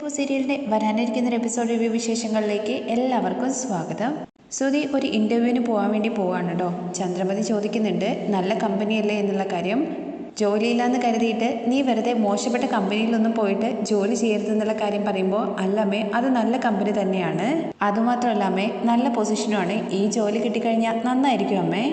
കുങ്കുമപ്പൂ സീരിയലിന്റെ വരാനിരിക്കുന്ന ഒരു എപ്പിസോഡ് റിവ്യൂ വിശേഷങ്ങളിലേക്ക് എല്ലാവർക്കും സ്വാഗതം. സുധി ഒരു ഇന്റർവ്യൂവിന് പോകാൻ വേണ്ടി പോവാണ് കേട്ടോ ചന്ദ്രമതി ചോദിക്കുന്നുണ്ട് നല്ല കമ്പനിയല്ലേ എന്നുള്ള കാര്യം. ജോലിയില്ലാന്ന് കരുതിയിട്ട് നീ വെറുതെ മോശപ്പെട്ട കമ്പനിയിലൊന്നും പോയിട്ട് ജോലി ചെയ്യരുതെന്നുള്ള കാര്യം പറയുമ്പോൾ അല്ലമ്മേ അത് നല്ല കമ്പനി തന്നെയാണ്. അതുമാത്രമല്ല അമ്മേ നല്ല പൊസിഷനുമാണ് ഈ ജോലി കിട്ടിക്കഴിഞ്ഞാൽ നന്നായിരിക്കും അമ്മേ.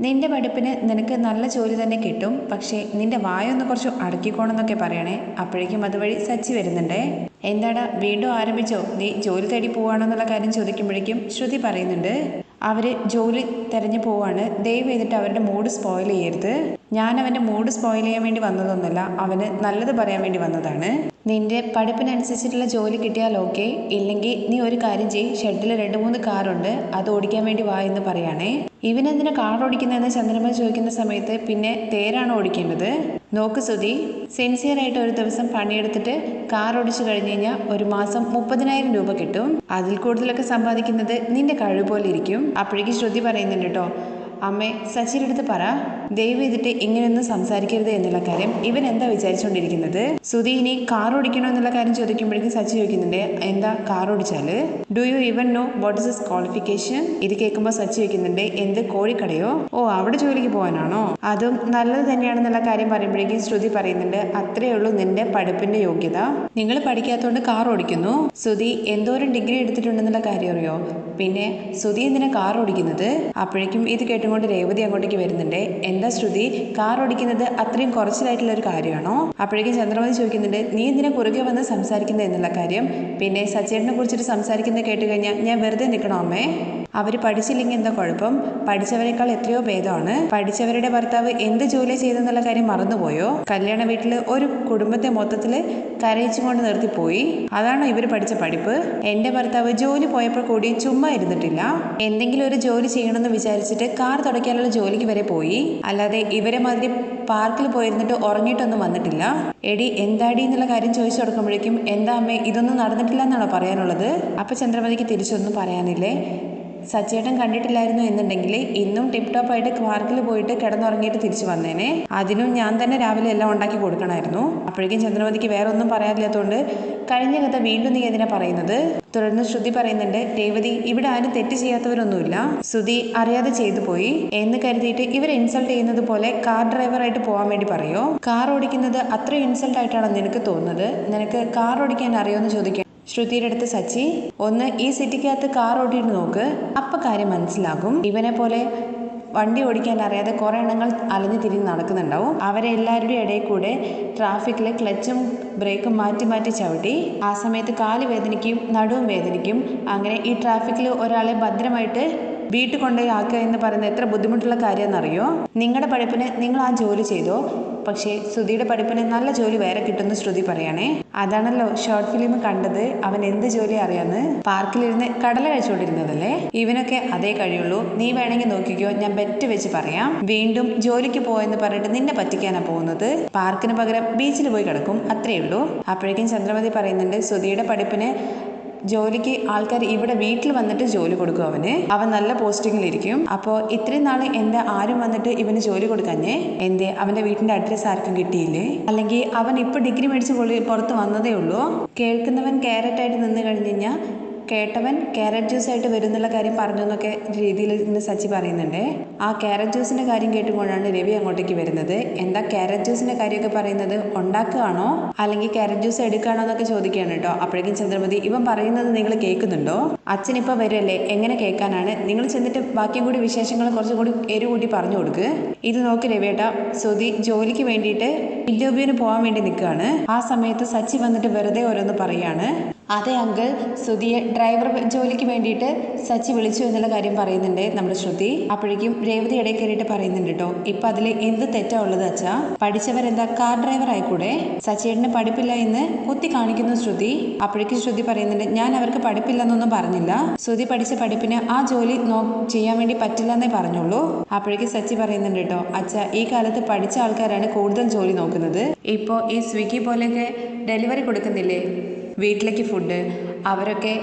നിന്റെ പഠിപ്പിന് നിനക്ക് നല്ല ജോലി തന്നെ കിട്ടും. പക്ഷേ നിന്റെ വായൊന്ന് കുറച്ച് അടക്കിക്കോണമെന്നൊക്കെ പറയണേ. അപ്പോഴേക്കും അതുവഴി സച്ചി വരുന്നുണ്ടേ. എന്താടാ വീണ്ടും ആരംഭിച്ചോ? നീ ജോലി തേടി പോവാണെന്നുള്ള കാര്യം ചോദിക്കുമ്പോഴേക്കും ശ്രുതി പറയുന്നുണ്ട്. അവർ ജോലി തെരഞ്ഞു പോവാണ്. ദയവ് ചെയ്തിട്ട് അവരുടെ മൂഡ് സ്പോയിൽ ചെയ്യരുത്. ഞാൻ അവന്റെ മൂഡ് സ്പോയിൽ ചെയ്യാൻ വേണ്ടി വന്നതൊന്നുമല്ല. അവന് നല്ലത് പറയാൻ വേണ്ടി വന്നതാണ്. നിന്റെ പഠിപ്പിനനുസരിച്ചിട്ടുള്ള ജോലി കിട്ടിയാൽ ഓക്കെ ഇല്ലെങ്കിൽ നീ ഒരു കാര്യം ചെയ് ഷെഡിൽ രണ്ട് മൂന്ന് കാറുണ്ട് അത് ഓടിക്കാൻ വേണ്ടി വാ എന്ന് പറയുകയാണേ ഇവനെന്തിനാ കാർ ഓടിക്കുന്നതെന്ന് ചന്ദ്രമ ചോദിക്കുന്ന സമയത്ത് പിന്നെ തേരാണ് ഓടിക്കേണ്ടത്. നോക്ക് സുധി സെൻസിയർ ആയിട്ട് ഒരു ദിവസം പണിയെടുത്തിട്ട് കാർ ഓടിച്ചു കഴിഞ്ഞു കഴിഞ്ഞാൽ ഒരു മാസം മുപ്പതിനായിരം രൂപ കിട്ടും. അതിൽ കൂടുതലൊക്കെ സമ്പാദിക്കുന്നത് നിന്റെ കഴിവ് പോലെ ഇരിക്കും. അപ്പോഴേക്കും ശ്രുതി പറയുന്നുണ്ട് കേട്ടോ അമ്മേ സച്ചിയുടെ അടുത്ത് പറ. ദയവ് ചെയ്തിട്ട് ഇങ്ങനെയൊന്നും സംസാരിക്കരുത് എന്നുള്ള കാര്യം ഇവൻ എന്താ വിചാരിച്ചുകൊണ്ടിരിക്കുന്നത് ഇനി കാർ ഓടിക്കണോ എന്നുള്ള കാര്യം ചോദിക്കുമ്പോഴേക്കും സച്ചി ചോദിക്കുന്നുണ്ട് എന്താ car ഓടിച്ചാൽ? Do you even know what is is qualification ഇത് കേൾക്കുമ്പോൾ സച്ചി ചോദിക്കുന്നുണ്ട് എന്ത് കോഴിക്കടയോ? ഓ അവിടെ ജോലിക്ക് പോകാനാണോ? അതും നല്ലത് തന്നെയാണെന്നുള്ള കാര്യം പറയുമ്പോഴേക്കും ശ്രുതി പറയുന്നുണ്ട് അത്രയേ ഉള്ളൂ നിന്റെ പഠിപ്പിന്റെ യോഗ്യത. നിങ്ങൾ പഠിക്കാത്തതുകൊണ്ട് കാർ ഓടിക്കുന്നു. സുധി എന്തോരം ഡിഗ്രി എടുത്തിട്ടുണ്ടെന്നുള്ള കാര്യം അറിയോ? പിന്നെ സുധി എന്തിനാ കാർ ഓടിക്കുന്നത്? അപ്പോഴേക്കും ഇത് കേട്ടുകൊണ്ട് രേവതി അങ്ങോട്ടേക്ക് വരുന്നുണ്ട് എന്താ ശ്രുതി? കാർ ഓടിക്കുന്നത് അത്രയും കുറച്ചിലായിട്ടുള്ള ഒരു കാര്യമാണോ? അപ്പോഴേക്കും ചന്ദ്രമതി ചോദിക്കുന്നുണ്ട് നീ എന്തിനാ കുറുകെ വന്ന് സംസാരിക്കുന്നത് എന്നുള്ള കാര്യം. പിന്നെ സച്ചേട്ടനെ കുറിച്ചിട്ട് സംസാരിക്കുന്നത് കേട്ട് കഴിഞ്ഞാൽ ഞാൻ വെറുതെ നിൽക്കണോ അമ്മേ? അവർ പഠിച്ചില്ലെങ്കിൽ എന്താ കുഴപ്പം? പഠിച്ചവരെക്കാൾ എത്രയോ ഭേദമാണ്. പഠിച്ചവരുടെ ഭർത്താവ് എന്ത് ജോലി ചെയ്തെന്നുള്ള കാര്യം മറന്നുപോയോ? കല്യാണ വീട്ടിൽ ഒരു കുടുംബത്തെ മൊത്തത്തിൽ കരയിച്ചുകൊണ്ട് നിർത്തിപ്പോയി. അതാണോ ഇവർ പഠിച്ച പഠിപ്പ്? എന്റെ ഭർത്താവ് ജോലി പോയപ്പോൾ കൂടി ചുമ്മാ ഇരുന്നിട്ടില്ല. എന്തെങ്കിലും ഒരു ജോലി ചെയ്യണമെന്ന് വിചാരിച്ചിട്ട് കാർ തുടയ്ക്കാനുള്ള ജോലിക്ക് വരെ പോയി. അല്ലാതെ ഇവരെ മാതിരി പാർക്കിൽ പോയിരുന്നിട്ട് ഉറങ്ങിയിട്ടൊന്നും വന്നിട്ടില്ല. എടി എന്താടി എന്നുള്ള കാര്യം ചോദിച്ചു കൊടുക്കുമ്പോഴേക്കും എന്താ അമ്മേ ഇതൊന്നും നടന്നിട്ടില്ല എന്നാണോ പറയാനുള്ളത്? അപ്പം ചന്ദ്രമതിക്ക് തിരിച്ചൊന്നും പറയാനില്ലേ? സച്ചേട്ടൻ കണ്ടിട്ടില്ലായിരുന്നു എന്നുണ്ടെങ്കിൽ ഇന്നും ടിപ് ടോപ്പ് ആയിട്ട് പാർക്കിൽ പോയിട്ട് കിടന്നുറങ്ങിയിട്ട് തിരിച്ചു വന്നേനെ. അതിനും ഞാൻ തന്നെ രാവിലെ എല്ലാം ഉണ്ടാക്കി കൊടുക്കണമായിരുന്നു. അപ്പോഴേക്കും ചന്ദ്രമതിക്ക് വേറെ ഒന്നും പറയാനില്ലാത്തതുകൊണ്ട് കഴിഞ്ഞ കഥ വീണ്ടും നീ എന്തിനാ പറയുന്നത്? തുടർന്ന് ശ്രുതി പറയുന്നുണ്ട് രേവതി ഇവിടെ ആരും തെറ്റ് ചെയ്യാത്തവരൊന്നുമില്ല. ശ്രുതി അറിയാതെ ചെയ്തു പോയി. എന്ന് കരുതിയിട്ട് ഇവർ ഇൻസൾട്ട് ചെയ്യുന്നത് പോലെ കാർ ഡ്രൈവറായിട്ട് പോകാൻ വേണ്ടി പറയോ? കാർ ഓടിക്കുന്നത് അത്ര ഇൻസൾട്ട് ആയിട്ടാണ് നിനക്ക് തോന്നുന്നത്? നിനക്ക് കാർ ഓടിക്കാൻ അറിയോ എന്ന് ചോദിക്കാൻ ശ്രുതിയുടെ അടുത്ത് സച്ചി ഒന്ന് ഈ സിറ്റിക്കകത്ത് കാർ ഓടിയിട്ട് നോക്ക്. അപ്പം കാര്യം മനസ്സിലാകും. ഇവനെ പോലെ വണ്ടി ഓടിക്കാൻ അറിയാതെ കുറേ എണ്ണങ്ങൾ അലഞ്ഞു തിരിഞ്ഞ് നടക്കുന്നുണ്ടാവും. അവരെ എല്ലാവരുടെയും ഇടയിൽ കൂടെ ട്രാഫിക്കിൽ ക്ലച്ചും ബ്രേക്കും മാറ്റി മാറ്റി ചവിട്ടി. ആ സമയത്ത് കാൽ വേദനിക്കും നടുവും വേദനിക്കും. അങ്ങനെ ഈ ട്രാഫിക്കിൽ ഒരാളെ ഭദ്രമായിട്ട് വീട്ടിൽ കൊണ്ടുപോയി ആക്കുക എന്ന് പറയുന്നത് എത്ര ബുദ്ധിമുട്ടുള്ള കാര്യമെന്നറിയോ നിങ്ങളുടെ പഠിപ്പിന് നിങ്ങൾ ആ ജോലി ചെയ്തോ? പക്ഷേ ശ്രുതിയുടെ പഠിപ്പിന് നല്ല ജോലി വേറെ കിട്ടുന്ന ശ്രുതി പറയണേ. അതാണല്ലോ ഷോർട്ട് ഫിലിം കണ്ടത്. അവൻ എന്ത് ജോലി അറിയാന്ന്? പാർക്കിലിരുന്ന് കടല കഴിച്ചുകൊണ്ടിരുന്നതല്ലേ? ഇവനൊക്കെ അതേ കഴിയുള്ളൂ. നീ വേണമെങ്കിൽ നോക്കിക്കോ. ഞാൻ ബെറ്റ് വെച്ച് പറയാം. വീണ്ടും ജോലിക്ക് പോയെന്ന് പറഞ്ഞിട്ട് നിന്നെ പറ്റിക്കാനാ പോകുന്നത്? പാർക്കിന് പകരം ബീച്ചിൽ പോയി കിടക്കും. അത്രയേ ഉള്ളൂ. അപ്പോഴേക്കും ചന്ദ്രമതി പറയുന്നുണ്ട് ശ്രുതിയുടെ പഠിപ്പിന് ജോലിക്ക് ആൾക്കാർ ഇവിടെ വീട്ടിൽ വന്നിട്ട് ജോലി കൊടുക്കും അവന്. അവൻ നല്ല പോസ്റ്റിങ്ങിലിരിക്കും. അപ്പോൾ ഇത്രയും നാൾ എന്റെ ആരും വന്നിട്ട് ഇവന് ജോലി കൊടുക്കാഞ്ഞേ? എന്റെ അവന്റെ വീട്ടിന്റെ അഡ്രസ്സ് ആർക്കും കിട്ടിയില്ലേ? അല്ലെങ്കിൽ അവൻ ഇപ്പോൾ ഡിഗ്രി മേടിച്ച് പുറത്ത് വന്നതേ ഉള്ളൂ? കേൾക്കുന്നവൻ ക്യാരറ്റായിട്ട് നിന്ന് കഴിഞ്ഞ് കഴിഞ്ഞാൽ കേട്ടവൻ ക്യാരറ്റ് ജ്യൂസ് ആയിട്ട് വരുന്നുള്ള കാര്യം പറഞ്ഞു എന്നൊക്കെ രീതിയിൽ ഇന്ന് സച്ചി പറയുന്നുണ്ട്. ആ ക്യാരറ്റ് ജ്യൂസിന്റെ കാര്യം കേട്ടുകൊണ്ടാണ് രവി അങ്ങോട്ടേക്ക് വരുന്നത്. എന്താ ക്യാരറ്റ് ജ്യൂസിന്റെ കാര്യമൊക്കെ പറയുന്നത്? ഉണ്ടാക്കുകയാണോ? അല്ലെങ്കിൽ ക്യാരറ്റ് ജ്യൂസ് എടുക്കുകയാണോ എന്നൊക്കെ ചോദിക്കുകയാണ് കേട്ടോ. അപ്പോഴേക്കും ചന്ദ്രമതി ഇവൻ പറയുന്നത് നിങ്ങൾ കേൾക്കുന്നുണ്ടോ? അച്ഛൻ ഇപ്പോൾ വരുമല്ലേ എങ്ങനെ കേൾക്കാനാണ്? നിങ്ങൾ ചെന്നിട്ട് ബാക്കിയും കൂടി വിശേഷങ്ങൾ കുറച്ചും കൂടി എരു കൂടി പറഞ്ഞു കൊടുക്ക്. ഇത് നോക്ക് രവേട്ട സുധി ജോലിക്ക് വേണ്ടിയിട്ട് ഇന്റർവ്യൂവിന് പോകാൻ വേണ്ടി നിൽക്കുകയാണ്. ആ സമയത്ത് സച്ചി വന്നിട്ട് വെറുതെ ഓരോന്ന് പറയാണ്. അതെ അങ്കിൾ. സുധിയെ ഡ്രൈവർ ജോലിക്ക് വേണ്ടിയിട്ട് സച്ചി വിളിച്ചു എന്നുള്ള കാര്യം പറയുന്നുണ്ട് നമ്മുടെ ശ്രുതി. അപ്പോഴേക്കും രേവതി ഇടയിൽ കയറിയിട്ട് പറയുന്നുണ്ട് കേട്ടോ. ഇപ്പൊ അതിൽ എന്ത് തെറ്റാ ഉള്ളത് അച്ഛാ? പഠിച്ചവരെന്താ കാർ ഡ്രൈവർ ആയിക്കൂടെ? സച്ചേട്ടന് പഠിപ്പില്ല എന്ന് കുത്തി കാണിക്കുന്നു ശ്രുതി. അപ്പോഴേക്കും ശ്രുതി പറയുന്നുണ്ട് ഞാൻ അവർക്ക് പഠിപ്പില്ലെന്നൊന്നും പറഞ്ഞില്ല. ശ്രുതി പഠിച്ച പഠിപ്പിന് ആ ജോലി നോ ചെയ്യാൻ വേണ്ടി പറ്റില്ല എന്നേ പറഞ്ഞുള്ളൂ. അപ്പോഴേക്ക് സച്ചി പറയുന്നുണ്ട് കേട്ടോ അച്ഛ ഈ കാലത്ത് പഠിച്ച ആൾക്കാരാണ് കൂടുതൽ ജോലി നോക്കുന്നത്. ഇപ്പോൾ ഈ സ്വിഗ്ഗി പോലെയൊക്കെ ഡെലിവറി കൊടുക്കുന്നില്ലേ? വീട്ടിലേക്ക് ഫുഡ് അവരൊക്കെ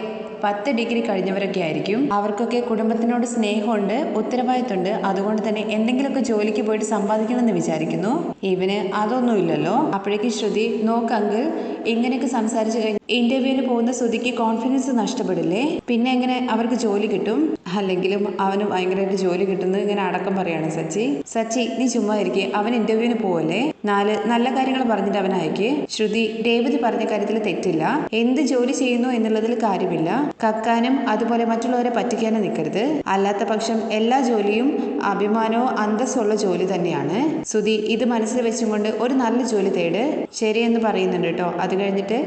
പത്ത് ഡിഗ്രി കഴിഞ്ഞവരൊക്കെ ആയിരിക്കും. അവർക്കൊക്കെ കുടുംബത്തിനോട് സ്നേഹമുണ്ട് ഉത്തരവാദിത്തമുണ്ട് അതുകൊണ്ട് തന്നെ എന്തെങ്കിലുമൊക്കെ ജോലിക്ക് പോയിട്ട് സമ്പാദിക്കണമെന്ന് വിചാരിക്കുന്നു. ഇവന് അതൊന്നുമില്ലല്ലോ. അപ്പോഴേക്കും ശ്രുതി നോക്കങ്കിൾ ഇങ്ങനെയൊക്കെ സംസാരിച്ചു ഇന്റർവ്യൂവിന് പോകുന്ന ശ്രുതിക്ക് കോൺഫിഡൻസ് നഷ്ടപ്പെടില്ലേ? പിന്നെ എങ്ങനെ അവർക്ക് ജോലി കിട്ടും? അല്ലെങ്കിലും അവന് ഭയങ്കരമായിട്ട് ജോലി കിട്ടുന്നത് ഇങ്ങനെ അടക്കം പറയാണ് സച്ചി. സച്ചി നീ ചുമ്മാ ഇരിക്കേ. അവൻ ഇന്റർവ്യൂവിന് പോവല്ലേ? നാല് നല്ല കാര്യങ്ങൾ പറഞ്ഞിട്ട് അവൻ അയക്കേ. ശ്രുതി രേവതി പറഞ്ഞ കാര്യത്തിൽ തെറ്റില്ല. എന്ത് ജോലി ചെയ്യുന്നു എന്നുള്ളതിൽ കാര്യമില്ല. കക്കാനും അതുപോലെ മറ്റുള്ളവരെ പറ്റിക്കാനും നിൽക്കരുത്. അല്ലാത്ത പക്ഷം എല്ലാ ജോലിയും അഭിമാനവും അന്തസ്സുള്ള ജോലി തന്നെയാണ്. സുധി ഇത് മനസ്സിൽ വെച്ചുകൊണ്ട് ഒരു നല്ല ജോലി തേട്. ശരിയെന്ന് പറയുന്നുണ്ട് കേട്ടോ. അത് കഴിഞ്ഞിട്ട്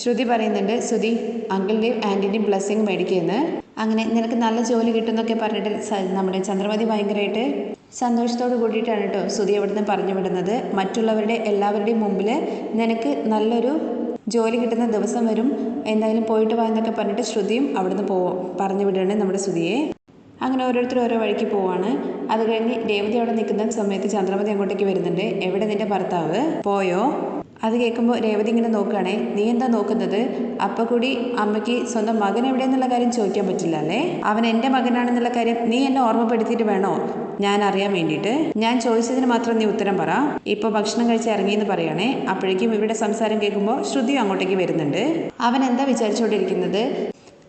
ശ്രുതി പറയുന്നുണ്ട് സുധി അങ്കിളിന്റെയും ആന്റിന്റെയും ബ്ലെസ്സിങ് മേടിക്കുമെന്ന്. അങ്ങനെ നിനക്ക് നല്ല ജോലി കിട്ടുമെന്നൊക്കെ പറഞ്ഞിട്ട് നമ്മുടെ ചന്ദ്രമതി ഭയങ്കരമായിട്ട് സന്തോഷത്തോട് കൂടിയിട്ടാണ് കേട്ടോ സുധി അവിടുന്ന് പറഞ്ഞു വിടുന്നത്. മറ്റുള്ളവരുടെ എല്ലാവരുടെയും മുമ്പിൽ നിനക്ക് നല്ലൊരു ജോലി കിട്ടുന്ന ദിവസം വരും. എന്തായാലും പോയിട്ട് വാ എന്നൊക്കെ പറഞ്ഞിട്ട് ശ്രുതിയും അവിടുന്ന് പോ പറഞ്ഞു വിടുകയാണ് നമ്മുടെ ശ്രുതിയെ. അങ്ങനെ ഓരോരുത്തർ ഓരോ വഴിക്ക് പോവാണ്. അത് കഴിഞ്ഞ് രേവതി അവിടെ നിൽക്കുന്ന സമയത്ത് ചന്ദ്രമതി അങ്ങോട്ടേക്ക് വരുന്നുണ്ട്. എവിടെ നിന്റെ ഭർത്താവ്? പോയോ? അത് കേൾക്കുമ്പോൾ രേവതി ഇങ്ങനെ നോക്കുകയാണേ നീ എന്താ നോക്കുന്നത്? അപ്പോൾ കൂടി അമ്മയ്ക്ക് സ്വന്തം മകൻ എവിടെയെന്നുള്ള കാര്യം ചോദിക്കാൻ പറ്റില്ല അല്ലേ? അവൻ എന്റെ മകനാണെന്നുള്ള കാര്യം നീ എന്നെ ഓർമ്മപ്പെടുത്തിയിട്ട് വേണോ? ഞാൻ അറിയാൻ വേണ്ടിയിട്ട്. ഞാൻ ചോദിച്ചതിന് മാത്രം നീ ഉത്തരം പറ. ഇപ്പോൾ ഭക്ഷണം കഴിച്ച് ഇറങ്ങിയെന്ന് പറയുകയാണേ അപ്പോഴേക്കും ഇവരുടെ സംസാരം കേൾക്കുമ്പോൾ ശ്രുതി അങ്ങോട്ടേക്ക് വരുന്നുണ്ട്. അവൻ എന്താ വിചാരിച്ചുകൊണ്ടിരിക്കുന്നത്?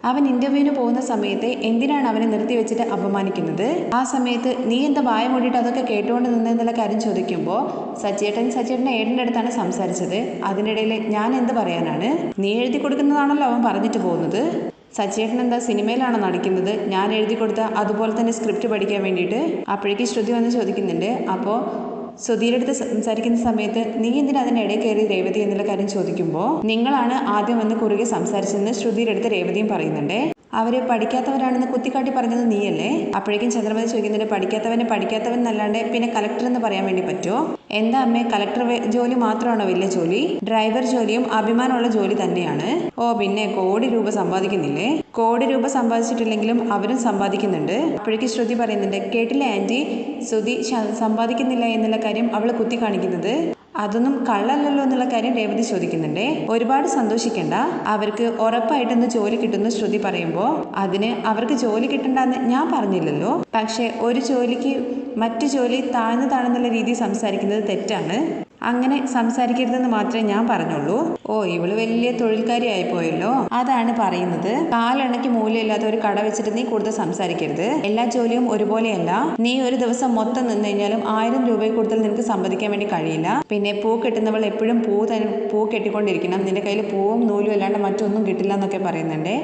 അവൻ ഇന്റർവ്യൂവിന് പോകുന്ന സമയത്ത് എന്തിനാണ് അവനെ നിർത്തി വെച്ചിട്ട് അപമാനിക്കുന്നത്? ആ സമയത്ത് നീ എന്താ വായ മൂടിയിട്ട് അതൊക്കെ കേട്ടുകൊണ്ട് നിന്നെന്നുള്ള കാര്യം ചോദിക്കുമ്പോൾ സച്ചേട്ടൻ സച്ചേട്ടന്റെ ഏടിന്റെ അടുത്താണ് സംസാരിച്ചത്. അതിനിടയിൽ ഞാൻ എന്ത് പറയാനാണ്? നീ എഴുതി കൊടുക്കുന്നതാണല്ലോ അവൻ പറഞ്ഞിട്ട് പോകുന്നത്. സച്ചേട്ടൻ എന്താ സിനിമയിലാണോ നടിക്കുന്നത്? ഞാൻ എഴുതി കൊടുത്ത അതുപോലെ തന്നെ സ്ക്രിപ്റ്റ് പഠിക്കാൻ വേണ്ടിയിട്ട്? അപ്പോഴേക്ക് ശ്രുതി വന്ന് ചോദിക്കുന്നുണ്ട്. അപ്പോൾ സുധീരുടെ സംസാരിക്കുന്ന സമയത്ത് നീ എന്തിനാ അതിന്റെ ഇടയിൽ കയറി രേവതി എന്നുള്ള കാര്യം ചോദിക്കുമ്പോൾ നിങ്ങളാണ് ആദ്യം വന്ന് കുറുകെ സംസാരിച്ചെന്ന് ശ്രുതിയുടെ അടുത്ത് രേവതിയും പറയുന്നുണ്ട്. അവരെ പഠിക്കാത്തവരാണെന്ന് കുത്തിക്കാട്ടി പറഞ്ഞത് നീയല്ലേ? അപ്പോഴേക്കും ചന്ദ്രമതി ചോദിക്കുന്നുണ്ട് പഠിക്കാത്തവനെ പഠിക്കാത്തവൻ എന്നല്ലാണ്ട് പിന്നെ കലക്ടർ എന്ന് പറയാൻ വേണ്ടി പറ്റുമോ എന്താ അമ്മേ കലക്ടർ ജോലി മാത്രമാണോ വലിയ ജോലി? ഡ്രൈവർ ജോലിയും അഭിമാനമുള്ള ജോലി തന്നെയാണ്. ഓ പിന്നെ കോടി രൂപ സമ്പാദിക്കുന്നില്ലേ? കോടി രൂപ സമ്പാദിച്ചിട്ടില്ലെങ്കിലും അവരും സമ്പാദിക്കുന്നുണ്ട്. അപ്പോഴേക്കും ശ്രുതി പറയുന്നുണ്ട് കേട്ടില്ലേ ആന്റി ശ്രുതി സമ്പാദിക്കുന്നില്ല എന്നുള്ള കാര്യം അവൾ കുത്തി കാണിക്കുന്നത്. അതൊന്നും കള്ളല്ലല്ലോ എന്നുള്ള കാര്യം രേവതി ചോദിക്കുന്നുണ്ടേ. ഒരുപാട് സന്തോഷിക്കണ്ട. അവർക്ക് ഉറപ്പായിട്ടൊന്ന് ജോലി കിട്ടുന്നു ശ്രുതി പറയുമ്പോൾ അതിന് അവർക്ക് ജോലി കിട്ടണ്ടെന്ന് ഞാൻ പറഞ്ഞില്ലല്ലോ. പക്ഷേ ഒരു ജോലിക്ക് മറ്റു ജോലി താഴ്ന്നു താഴ്ന്നുള്ള രീതിയിൽ സംസാരിക്കുന്നത് തെറ്റാണ്. അങ്ങനെ സംസാരിക്കരുതെന്ന് മാത്രമേ ഞാൻ പറഞ്ഞുള്ളൂ. ഓ ഇവൾ വലിയ തൊഴിൽക്കാരി ആയിപ്പോയല്ലോ. അതാണ് പറയുന്നത്. കാലണയ്ക്ക് മൂല്യമില്ലാത്ത ഒരു കട വെച്ചിട്ട് നീ കൂടുതൽ സംസാരിക്കരുത്. എല്ലാ ജോലിയും ഒരുപോലെയല്ല. നീ ഒരു ദിവസം മൊത്തം നിന്ന് കഴിഞ്ഞാലും ആയിരം രൂപയിൽ കൂടുതൽ നിനക്ക് സമ്പാദിക്കാൻ വേണ്ടി കഴിയില്ല. പിന്നെ പൂ കെട്ടുന്നവൾ എപ്പോഴും പൂ തന്നെ പൂ കെട്ടിക്കൊണ്ടിരിക്കണം. നിന്റെ കയ്യിൽ പൂവും നൂലും അല്ലാണ്ട് മറ്റൊന്നും കിട്ടില്ല എന്നൊക്കെ പറയുന്നുണ്ട്.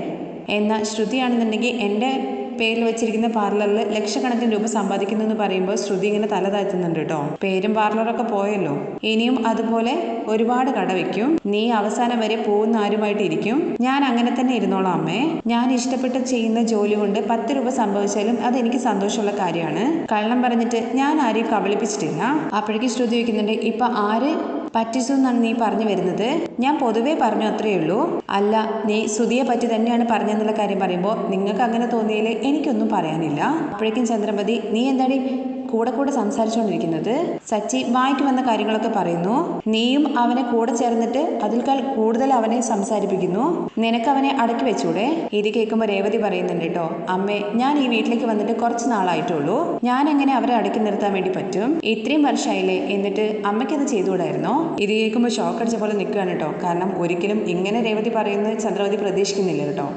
എന്നാൽ ശ്രുതിയാണെന്നുണ്ടെങ്കിൽ എന്റെ പേരിൽ വെച്ചിരിക്കുന്ന പാർലറിൽ ലക്ഷക്കണക്കിന് രൂപ സമ്പാദിക്കുന്നു എന്ന് പറയുമ്പോൾ ശ്രുതി ഇങ്ങനെ തല താഴ്ത്തുന്നുണ്ട് കേട്ടോ. പേരും പാർലറൊക്കെ പോയല്ലോ. ഇനിയും അതുപോലെ ഒരുപാട് കട വയ്ക്കും നീ അവസാനം വരെ പോകുന്ന ആരുമായിട്ട് ഇരിക്കും? ഞാൻ അങ്ങനെ തന്നെ ഇരുന്നോളാം അമ്മേ. ഞാൻ ഇഷ്ടപ്പെട്ട് ചെയ്യുന്ന ജോലി കൊണ്ട് പത്ത് രൂപ സംഭവിച്ചാലും അത് എനിക്ക് സന്തോഷമുള്ള കാര്യമാണ്. കള്ളം പറഞ്ഞിട്ട് ഞാൻ ആരെയും കബളിപ്പിച്ചിട്ടില്ല. അപ്പോഴേക്കും ശ്രുതി വയ്ക്കുന്നുണ്ട് ഇപ്പൊ ആര് പറ്റിച്ചു എന്നാണ് നീ പറഞ്ഞു വരുന്നത്? ഞാൻ പൊതുവേ പറഞ്ഞു അത്രയേ ഉള്ളൂ. അല്ല നീ സുധിയെ പറ്റി തന്നെയാണ് പറഞ്ഞെന്നുള്ള കാര്യം പറയുമ്പോൾ നിങ്ങൾക്ക് അങ്ങനെ തോന്നിയതിൽ എനിക്കൊന്നും പറയാനില്ല. അപ്പോഴേക്കും ചന്ദ്രമതി നീ എന്താടി കൂടെ കൂടെ സംസാരിച്ചുകൊണ്ടിരിക്കുന്നത് സച്ചി വായിക്ക് വന്ന കാര്യങ്ങളൊക്കെ പറയുന്നു. നീയും അവനെ കൂടെ ചേർന്നിട്ട് അതിൽക്കാൾ കൂടുതൽ അവനെ സംസാരിപ്പിക്കുന്നു. നിനക്ക് അവനെ അടക്കി വെച്ചൂടെ? ഇത് കേൾക്കുമ്പോൾ രേവതി പറയുന്നുണ്ട് കേട്ടോ അമ്മേ ഞാൻ ഈ വീട്ടിലേക്ക് വന്നിട്ട് കുറച്ച് നാളായിട്ടുള്ളൂ. ഞാൻ എങ്ങനെ അവരെ അടക്കി നിർത്താൻ വേണ്ടി പറ്റും? ഇത്രയും വർഷമായില്ലേ എന്നിട്ട് അമ്മയ്ക്ക് അത് ചെയ്തുകൂടായിരുന്നോ? ഇത് കേൾക്കുമ്പോൾ ഷോക്ക് അടിച്ച പോലെ നിൽക്കുകയാണ് കേട്ടോ. കാരണം ഒരിക്കലും ഇങ്ങനെ രേവതി പറയുന്നത് ചന്ദ്രവതി പ്രതീക്ഷിക്കുന്നില്ല കേട്ടോ.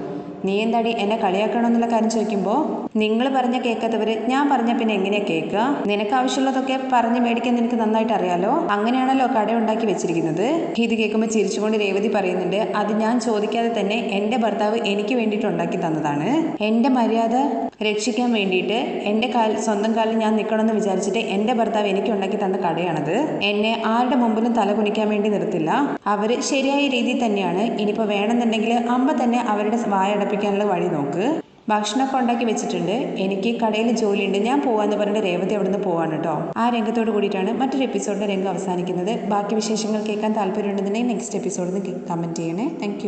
നീ എന്താടി എന്നെ കളിയാക്കണമെന്നുള്ള കാര്യം ചോദിക്കുമ്പോൾ നിങ്ങൾ പറഞ്ഞ കേൾക്കാത്തവര് ഞാൻ പറഞ്ഞ പിന്നെ എങ്ങനെയാ കേൾക്കുക? നിനക്ക് ആവശ്യമുള്ളതൊക്കെ പറഞ്ഞ് മേടിക്കാൻ നിനക്ക് നന്നായിട്ട് അറിയാലോ? അങ്ങനെയാണല്ലോ കട ഉണ്ടാക്കി വെച്ചിരിക്കുന്നത്. ഇത് കേൾക്കുമ്പോൾ ചിരിച്ചുകൊണ്ട് രേവതി പറയുന്നുണ്ട് അത് ഞാൻ ചോദിക്കാതെ തന്നെ എന്റെ ഭർത്താവ് എനിക്ക് വേണ്ടിയിട്ട് ഉണ്ടാക്കി തന്നതാണ്. എന്റെ മര്യാദ രക്ഷിക്കാൻ വേണ്ടിയിട്ട് എന്റെ കാൽ സ്വന്തം കാലിൽ ഞാൻ നിൽക്കണമെന്ന് വിചാരിച്ചിട്ട് എന്റെ ഭർത്താവ് എനിക്ക് ഉണ്ടാക്കി തന്ന കടയാണത്. എന്നെ ആരുടെ മുമ്പിലും തല കുനിക്കാൻ വേണ്ടി നിർത്തില്ല. അവർ ശരിയായ രീതിയിൽ തന്നെയാണ്. ഇനിയിപ്പോൾ വേണമെന്നുണ്ടെങ്കിൽ അമ്മ തന്നെ അവരുടെ വായടപ്പിക്കാനുള്ള വഴി നോക്ക്. ഭക്ഷണമൊക്കെ ഉണ്ടാക്കി വെച്ചിട്ടുണ്ട്. എനിക്ക് കടയിൽ ജോലിയുണ്ട്. ഞാൻ പോവാന്ന് പറഞ്ഞിട്ട് രേവതി അവിടുന്ന് പോവാണ് കേട്ടോ ആ രംഗത്തോട് കൂടിയിട്ടാണ് മറ്റൊരു എപ്പിസോഡിന്റെ രംഗം അവസാനിക്കുന്നത്. ബാക്കി വിശേഷങ്ങൾ കേൾക്കാൻ താല്പര്യമുണ്ടെന്നുണ്ടെങ്കിൽ നെക്സ്റ്റ് എപ്പിസോഡിൽ കമന്റ് ചെയ്യണേ. താങ്ക്